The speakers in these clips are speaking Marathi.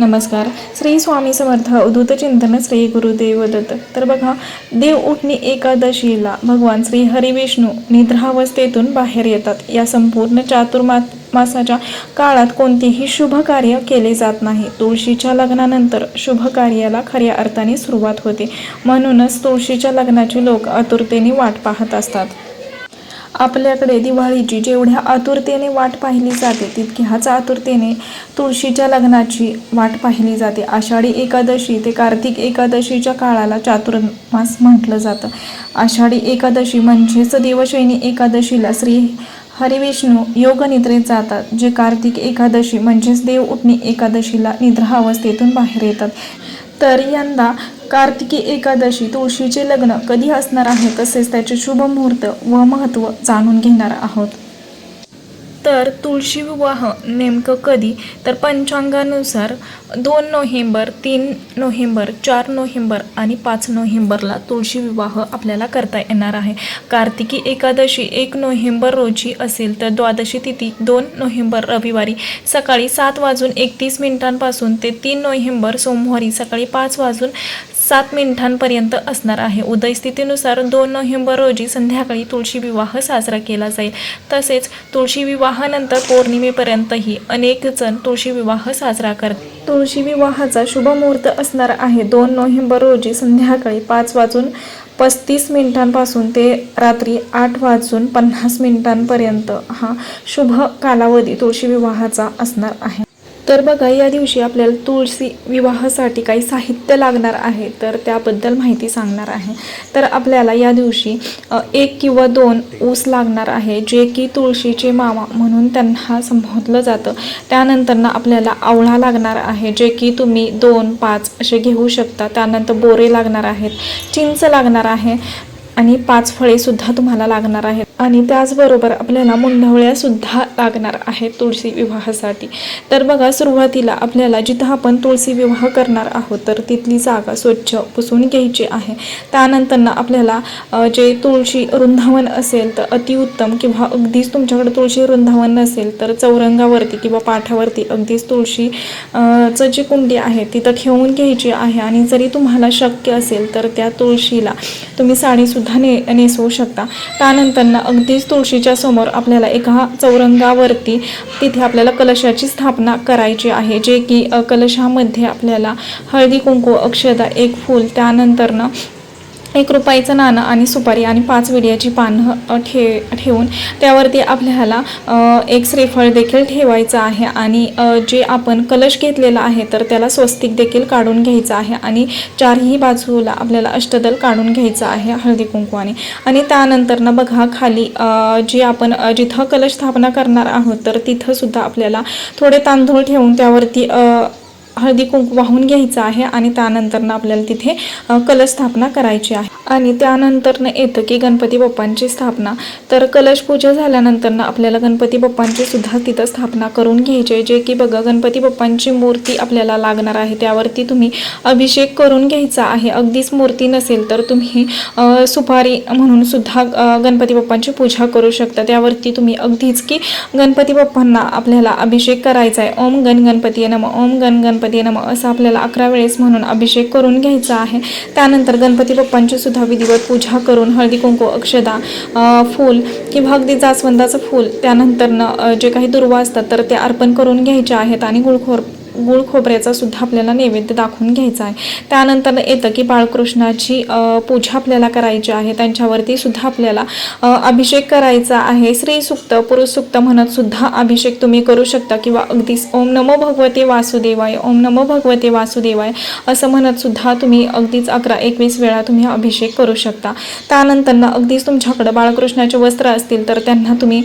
नमस्कार. श्री स्वामी समर्थ अवधूत चिंतन श्री गुरुदेव दत्त. तर बघा देव उठणी एकादशीला भगवान श्री हरिविष्णू निद्रावस्थेतून बाहेर येतात. या संपूर्ण चातुर्मा मासाच्या काळात कोणतेही शुभ कार्य केले जात नाही. तुळशीच्या लग्नानंतर शुभ कार्याला खऱ्या अर्थाने सुरुवात होते. म्हणूनच तुळशीच्या लग्नाचे लोक आतुरतेने वाट पाहत असतात. आपल्याकडे दिवाळीची जेवढ्या आतुरतेने वाट पाहिली जाते तितक्याच आतुरतेने तुळशीच्या लग्नाची वाट पाहिली जाते. आषाढी एकादशी ते कार्तिक एकादशीच्या काळाला चातुर्मास म्हटलं जातं. आषाढी एकादशी म्हणजेच देवशैनी एकादशीला श्री हरिविष्णू योग निद्रेत जातात जे कार्तिक एकादशी म्हणजेच देव उठणी एकादशीला निद्रा अवस्थेतून बाहेर येतात. तर यंदा कार्तिकी एकादशी तुळशीचे लग्न कधी असणार आहे तसेच त्याचे शुभ मुहूर्त व महत्त्व जाणून घेणार आहोत. तर तुळशी विवाह नेमकं कधी? तर पंचांगानुसार दोन नोव्हेंबर तीन नोव्हेंबर चार नोव्हेंबर आणि पाच नोव्हेंबरला तुळशी विवाह आपल्याला करता येणार आहे. कार्तिकी एकादशी एक नोव्हेंबर रोजी असेल तर द्वादशी तिथी दोन नोव्हेंबर रविवारी सकाळी सात वाजून एकतीस मिनिटांपासून ते तीन नोव्हेंबर सोमवारी सकाळी पाच वाजून सात मिनिटांपर्यंत असणार आहे. उदयस्थितीनुसार दोन नोव्हेंबर रोजी संध्याकाळी तुळशी विवाह साजरा केला जाईल. तसेच तुळशी विवाहानंतर पौर्णिमेपर्यंतही अनेक जण तुळशी विवाह साजरा करतात तुळशी विवाहाचा शुभ मुहूर्त असणार आहे. दोन नोव्हेंबर रोजी संध्याकाळी पाच वाजून पस्तीस मिनिटांपासून ते रात्री आठ वाजून पन्नास मिनिटांपर्यंत हा शुभ कालावधी तुळशी विवाहाचा असणार आहे. तर बघा या दिवशी आपल्याला तुळशी विवाहासाठी काही साहित्य लागणार आहे तर त्याबद्दल माहिती सांगणार आहे. तर आपल्याला या दिवशी एक किंवा दोन ऊस लागणार आहे जे की तुळशीचे मामा म्हणून त्यांना संबोधलं जातं. त्यानंतर ना आपल्याला आवळा लागणार आहे जे की तुम्ही दोन पाच असे घेऊ शकता. त्यानंतर बोरे लागणार आहेत चिंच लागणार आहे. आणि पाच फळेसुद्धा तुम्हाला लागणार आहेत. आणि त्याचबरोबर आपल्याला मुंढवळ्यासुद्धा लागणार आहेत तुळशी विवाहासाठी. तर बघा सुरुवातीला आपल्याला जिथं आपण तुळशी विवाह करणार आहोत तर तिथली जागा स्वच्छ पुसून घ्यायची आहे. त्यानंतर आपल्याला जे तुळशी वृंदावन असेल तर अतिउत्तम किंवा अगदीच तुमच्याकडे तुळशी वृंदावन नसेल तर चौरंगावरती किंवा पाठावरती अगदीच तुळशी चं जी कुंडी आहे तिथं ठेवून घ्यायची आहे. आणि जरी तुम्हाला शक्य असेल तर त्या तुळशीला तुम्ही साडीसुद्धा ने नेसवू शकता. त्यानंतरनं अगदीच तुळशीच्या समोर आपल्याला एका चौरंगावरती तिथे आपल्याला कलशाची स्थापना करायची आहे. जे की कलशामध्ये आपल्याला हळदी कुंकू अक्षदा एक फूल त्यानंतरनं एक रुपयाचं नाणं आणि सुपारी आणि पाच विड्याची पानं ठे ठेवून त्यावरती आपल्याला एक श्रीफळ देखील ठेवायचं आहे आणि जे आपण कलश घेतलेला आहे तर त्याला स्वस्तिक देखील काढून घ्यायचं आहे आणि चारही बाजूला आपल्याला अष्टदल काढून घ्यायचं आहे हळदी कुंकवाने. आणि त्यानंतर ना बघा खाली जी जे आपण जिथं कलश स्थापना करणार आहोत तर तिथंसुद्धा आपल्याला थोडे तांदूळ ठेवून त्यावरती हळदी कुंकू वाहून घ्यायचं आहे आणि त्यानंतरनं आपल्याला तिथे अ, कलश स्थापना करायची आहे. आणि त्यानंतरनं येतं की गणपती बाप्पांची स्थापना. तर कलश पूजा झाल्यानंतरनं आपल्याला गणपती बाप्पांची सुद्धा तिथं स्थापना करून घ्यायची आहे. जे की बघा गणपती बाप्पांची मूर्ती आपल्याला लागणार आहे. त्यावरती तुम्ही अभिषेक करून घ्यायचा आहे. अगदीच मूर्ती नसेल तर तुम्ही सुपारी म्हणून सुद्धा गणपती बाप्पांची पूजा करू शकता. त्यावरती तुम्ही अगदीच की गणपती बाप्पांना आपल्याला अभिषेक करायचा आहे. ओम गण गणपती नम. ओम गण गणपती नम असं आपल्याला अकरा वेळेस म्हणून अभिषेक करून घ्यायचा आहे. त्यानंतर गणपती बाप्पांची सुद्धा विधिवत पूजा करून हळदी कुंकू अक्षदा फूल किंवा अगदी जास्वंदाचं फूल त्यानंतर जे काही दुर्वा असतात तर ते अर्पण करून घ्यायचे आहेत आणि गुळखोर गुळ खोबऱ्याचा सुद्धा आपल्याला नैवेद्य दाखवून घ्यायचा आहे. त्यानंतर येतं की बाळकृष्णाची पूजा आपल्याला करायची आहे. त्यांच्यावरती सुद्धा आपल्याला अभिषेक करायचा आहे. स्त्री सुक्त पुरुष सुक्त म्हणत सुद्धा अभिषेक तुम्ही करू शकता किंवा अगदीच ओम नमो भगवते वासुदेवाय ओम नमो भगवते वासुदेवाय असं म्हणत सुद्धा तुम्ही अगदीच अकरा एकवीस वेळा तुम्ही अभिषेक करू शकता. त्यानंतर ना अगदीच तुमच्याकडे बाळकृष्णाचे वस्त्र असतील तर त्यांना तुम्ही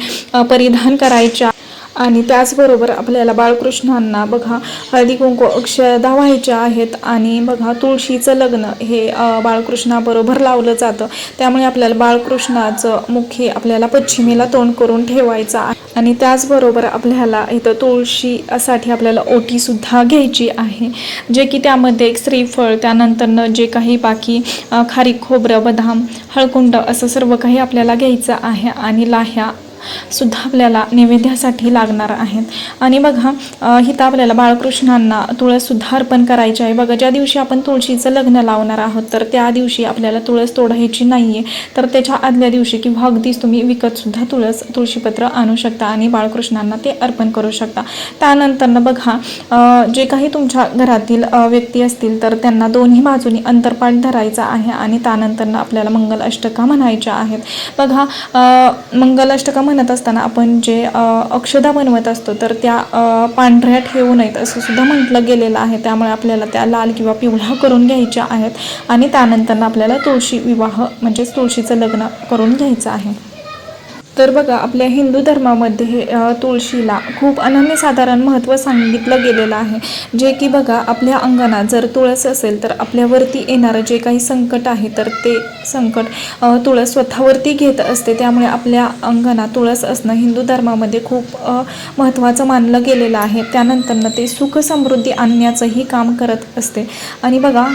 परिधान करायच्या आणि त्याचबरोबर आपल्याला बाळकृष्णांना बघा हळदी कुंकू अक्षदा व्हायच्या आहेत आणि बघा तुळशीचं लग्न हे बाळकृष्णाबरोबर लावलं जातं. त्यामुळे आपल्याला बाळकृष्णाचं मुखी आपल्याला पश्चिमेला तोंड करून ठेवायचं आहे. आणि त्याचबरोबर आपल्याला इथं तुळशीसाठी आपल्याला ओटीसुद्धा घ्यायची आहे जे की त्यामध्ये एक श्रीफळ त्यानंतरनं जे काही बाकी खारी खारीक खोबरं बदाम हळकुंड असं सर्व काही आपल्याला घ्यायचं आहे. आणि लाह्या सुद्धा आपल्याला नैवेद्यासाठी लागणार आहेत. आणि बघा अ, आपल्याला बाळकृष्णांना तुळससुद्धा अर्पण करायची आहे. बघा ज्या दिवशी आपण तुळशीचं लग्न लावणार आहोत तर त्या दिवशी आपल्याला तुळस तोडायची नाही आहे तर त्याच्या आदल्या दिवशी किंवा अगदीच तुम्ही विकतसुद्धा तुळस तुळशीपत्र आणू शकता आणि बाळकृष्णांना ते अर्पण करू शकता. त्यानंतरनं बघा जे काही तुमच्या घरातील व्यक्ती असतील तर त्यांना दोन्ही बाजूनी अंतरपाठ धरायचा आहे आणि त्यानंतरनं आपल्याला मंगल अष्टका म्हणायच्या आहेत. बघा मंगल अष्टका म्हणत असताना आपण जे अक्षदा बनवत असतो तर त्या पांढऱ्या ठेवू नयेत असं सुद्धा म्हटलं गेलेलं आहे. त्यामुळे आपल्याला त्या लाल किंवा पिवळ्या करून घ्यायच्या आहेत आणि त्यानंतरनं आपल्याला तुळशी विवाह म्हणजेच तुळशीचं लग्न करून घ्यायचं आहे. तर बघा आपल्या हिंदू धर्मामध्ये हे, तुळशीला खूप अनन्यसाधारण महत्त्व सांगितलं गेलेलं आहे. जे की बघा आपल्या अंगणात जर तुळस असेल तर आपल्यावरती येणारं जे काही संकट आहे तर ते संकट तुळस स्वतःवरती घेत असते. त्यामुळे आपल्या अंगणात तुळस असणं हिंदू धर्मामध्ये खूप महत्त्वाचं मानलं गेलेलं आहे. त्यानंतरनं ते सुख समृद्धी आणण्याचंही काम करत असते. आणि बघा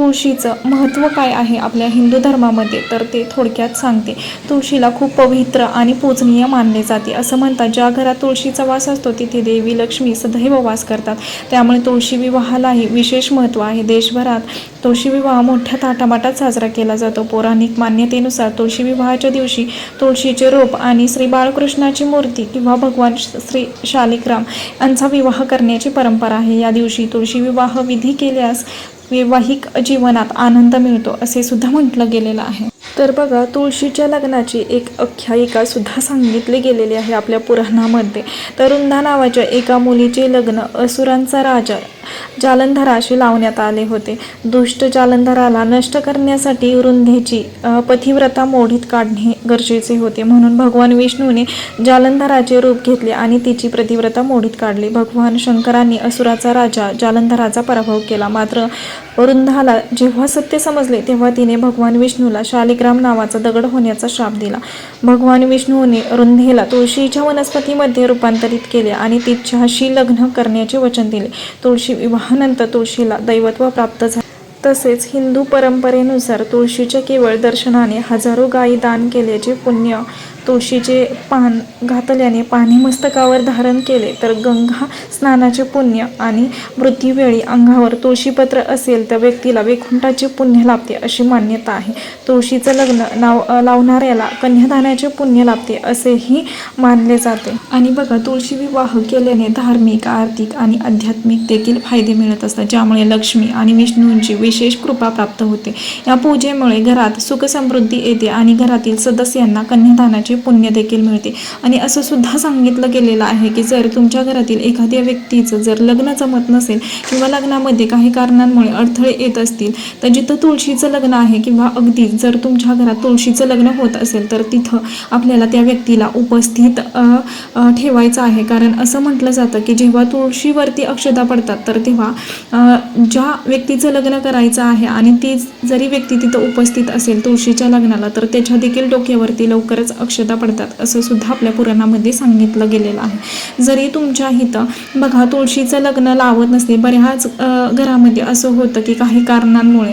तुळशीचं महत्त्व काय आहे आपल्या हिंदू धर्मामध्ये? तर ते थोडक्यात सांगते. तुळशीला खूप पवित्र आणि पूजनीय मानले जाते. असं म्हणतात ज्या घरात तुळशीचा वास असतो तिथे देवी लक्ष्मी सदैव वास करतात. त्यामुळे तुळशी विवाहालाही विशेष महत्त्व आहे. देशभरात तुळशी विवाह मोठ्या थाटामाटात साजरा केला जातो. पौराणिक मान्यतेनुसार तुळशी विवाहाच्या दिवशी तुळशीचे रोप आणि श्री बाळकृष्णाची मूर्ती किंवा भगवान श्री शालिग्राम यांचा विवाह करण्याची परंपरा आहे. या दिवशी तुळशी विवाह विधी केल्यास वैवाहिक जीवनात आनंद मिळतो असे सुद्धा म्हटलं गेलेलं आहे. तर बघा तुळशीच्या लग्नाची एक आख्यायिका सुद्धा सांगितली गेलेली आहे आपल्या पुराणामध्ये. तरुंधा नावाच्या एका मुलीचे लग्न असुरांचा राजा जालंधराशी लावण्यात आले होते. दुष्ट जालंधराला नष्ट करण्यासाठी वृंधेची पतिव्रता मोडीत काढणे गरजेचे होते. म्हणून भगवान विष्णूने जालंधराचे रूप घेतले आणि तिची प्रतिव्रता मोडीत काढली. भगवान शंकरांनी असुराचा राजा जालंधराचा पराभव केला. मात्र वृंदाला जेव्हा सत्य समजले तेव्हा तिने भगवान विष्णूला शालिग्राम नावाचा दगड होण्याचा शाप दिला. भगवान विष्णूने रुंधेला तुळशीच्या वनस्पतीमध्ये रूपांतरित केले आणि तिच्याशी लग्न करण्याचे वचन दिले. तुळशी विवाहानंतर तुळशीला दैवत्व प्राप्त झाले. तसेच हिंदू परंपरेनुसार तुळशीच्या केवळ दर्शनाने हजारो गायी दान केल्याचे पुण्य तुळशीचे पान घातल्याने पाणी मस्तकावर धारण केले तर गंगा स्नानाचे पुण्य आणि मृत्यूवेळी अंगावर तुळशीपत्र असेल तर व्यक्तीला वैकुंठाचे पुण्य लाभते अशी मान्यता आहे. तुळशीचं लग्न नाव लावणाऱ्याला कन्यादानाचे पुण्य लाभते असेही मानले जाते. आणि बघा तुळशी विवाह केल्याने धार्मिक आर्थिक आणि आध्यात्मिक देखील फायदे मिळत असतात ज्यामुळे लक्ष्मी आणि विष्णूंची विशेष कृपा प्राप्त होते. या पूजेमुळे घरात सुख समृद्धी येते आणि घरातील सदस्यांना कन्यादानाचे पुण्य देखील मिळते. आणि असं सुद्धा सांगितलं गेलेलं आहे की जर तुमच्या घरातील एखाद्या व्यक्तीचं जर लग्न जमत नसेल किंवा लग्नामध्ये काही कारणांमुळे अडथळे येत असतील तर जिथं तुळशीचं लग्न आहे किंवा अगदी जर तुमच्या घरात तुळशीचं लग्न होत असेल तर तिथं आपल्याला त्या व्यक्तीला उपस्थित ठेवायचं आहे. कारण असं म्हटलं जातं की जेव्हा तुळशीवरती अक्षता पडतात तर तेव्हा ज्या व्यक्तीचं लग्न करायचं आहे आणि ती जरी व्यक्ती तिथं उपस्थित असेल तुळशीच्या लग्नाला तर त्याच्या देखील डोक्यावरती लवकरच अक्षता पडतात असं सुद्धा आपल्या पुराणामध्ये सांगितलं गेलेलं आहे. जरी तुमच्या इथं बघा तुळशीचं लग्न लावत नसते बऱ्याच घरामध्ये असं होतं की काही कारणांमुळे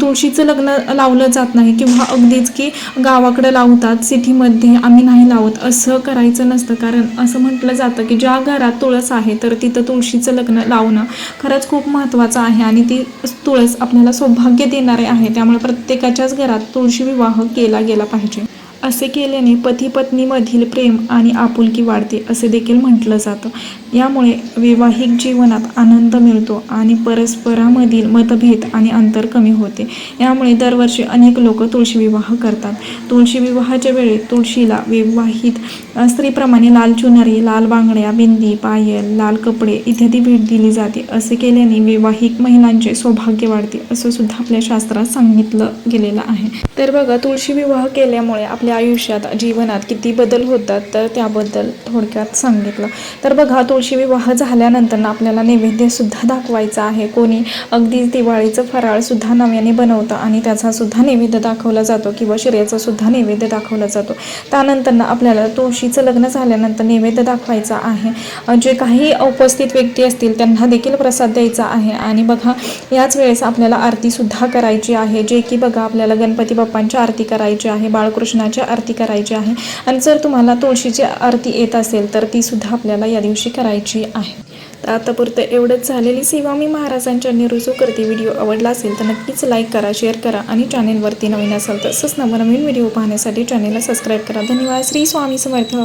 तुळशीचं लग्न लावलं जात नाही किंवा अगदीच की गावाकडे लावतात सिटीमध्ये आम्ही नाही लावत असं करायचं नसतं. कारण असं म्हटलं जातं की ज्या घरात तुळस आहे तर तिथं तुळशीचं लग्न लावणं खरंच खूप महत्त्वाचं आहे आणि ती तुळस आपल्याला सौभाग्य देणारे आहे. त्यामुळे प्रत्येकाच्याच घरात तुळशी विवाह केला गेला पाहिजे. असे केल्याने पती पत्नीमधील प्रेम आणि आपुलकी वाढते असे देखील म्हटलं जातं. यामुळे वैवाहिक जीवनात आनंद मिळतो आणि परस्परामधील मतभेद आणि अंतर कमी होते. यामुळे दरवर्षी अनेक लोक तुळशी विवाह करतात. तुळशी विवाहाच्या वेळी तुळशीला विवाहित स्त्रीप्रमाणे लाल चुनरी लाल बांगड्या बिंदी पायल लाल कपडे इत्यादी भेट दिली जाते. असे केल्याने वैवाहिक महिलांचे सौभाग्य वाढते असं सुद्धा आपल्या शास्त्रात सांगितलं गेलेलं आहे. तर बघा तुळशी विवाह केल्यामुळे आपल्या आयुष्यात जीवनात किती बदल होतात तर त्याबद्दल थोडक्यात सांगितलं. तर बघा तुळशी तुळशी विवाह झाल्यानंतर आपल्याला नैवेद्यसुद्धा दाखवायचा आहे. कोणी अगदीच दिवाळीचं फराळसुद्धा नव्याने बनवतं आणि त्याचासुद्धा नैवेद्य दाखवला जातो किंवा शिऱ्याचा सुद्धा नैवेद्य दाखवला जातो. त्यानंतर आपल्याला तुळशीचं लग्न झाल्यानंतर नैवेद्य दाखवायचा आहे. जे काही उपस्थित व्यक्ती असतील त्यांना देखील प्रसाद द्यायचा आहे. आणि बघा याच वेळेस आपल्याला आरतीसुद्धा करायची आहे. जे की बघा आपल्याला गणपती बाप्पांची आरती करायची आहे बाळकृष्णाची आरती करायची आहे. आणि जर तुम्हाला तुळशीची आरती येत असेल तर तीसुद्धा आपल्याला या दिवशी करायची करायची आहे. तर आतापुरतं एवढंच झालेली सेवा मी महाराजांच्या रुजू करते. व्हिडिओ आवडला असेल तर नक्कीच लाईक करा शेअर करा आणि चॅनेलवरती नवीन असाल तर तसंच नवनवीन व्हिडिओ पाहण्यासाठी चॅनेलला सबस्क्राईब करा. धन्यवाद. श्री स्वामी समर्थ.